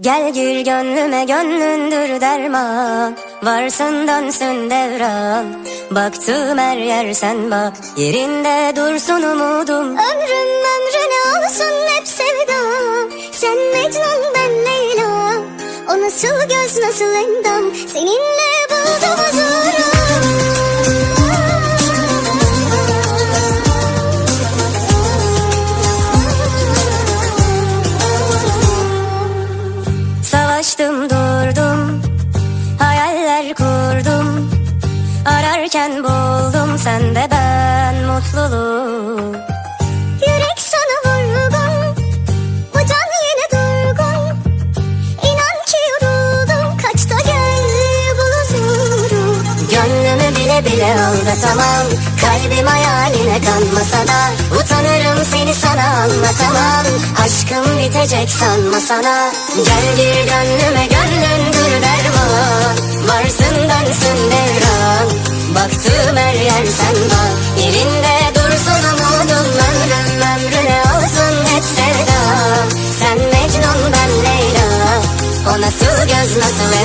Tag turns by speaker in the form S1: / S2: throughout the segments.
S1: Gel gir gönlüme gönlündür derman. Varsın dönsün devran. Baktığım her yer sen bak. Yerinde dursun umudum.
S2: Ömrüm ömrüne olsun hep sevda Sen Mecnun ben Leyla O nasıl göz nasıl endam? Seninle
S1: Durdum Hayaller kurdum. Ararken buldum sende ben mutluluğu
S2: Yürek sana vurgun. Bu can yine durgun. İnan ki yoruldum Kaçta gel bul huzuru.
S1: Gönlümü bile bile aldatamam. Kalbim hayaline kanmasa da Utanırım seni sana anlatamam. Aşkım bitecek sanma sana. Gel gir gönlüme gönlündür derman. Varsın dönsün devran. Baktığım her yer sen bak Yerinde dursun umudum Ömrüm ömrüne olsun hep sevdam Sen Mecnun ben Leyla. O nasıl göz nasıl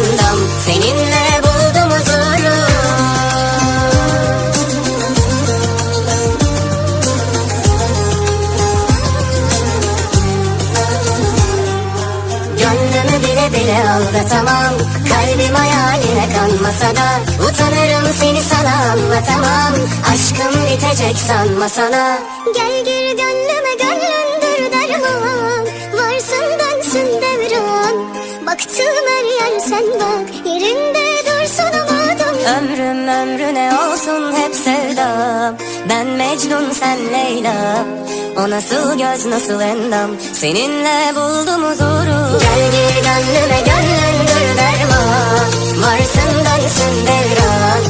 S1: Gönlümü bile bile aldatamam. Kalbim hayaline kanmasa da Utanırım seni sana anlatamam. Aşkım bitecek sanma sana.
S2: Gel gir gönlüme gönlündür derman. Varsın dönsün devran. Baktığım her yer sen bak. Yerinde dursun umudum.
S1: Ömrüm ömrüne olsun Ben Mecnun sen Leyla. O nasıl göz nasıl endam? Seninle buldum huzuru. Gel gir gönlüme gönlündür derman Varsın dönsün devran.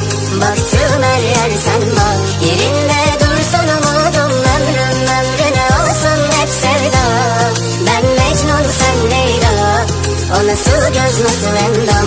S1: Baktığım her yer sen bak. Yerinde dursun umudum Ömrüm ömrüne olsun hep sevdam Ben Mecnun sen Leyla. O nasıl göz nasıl endam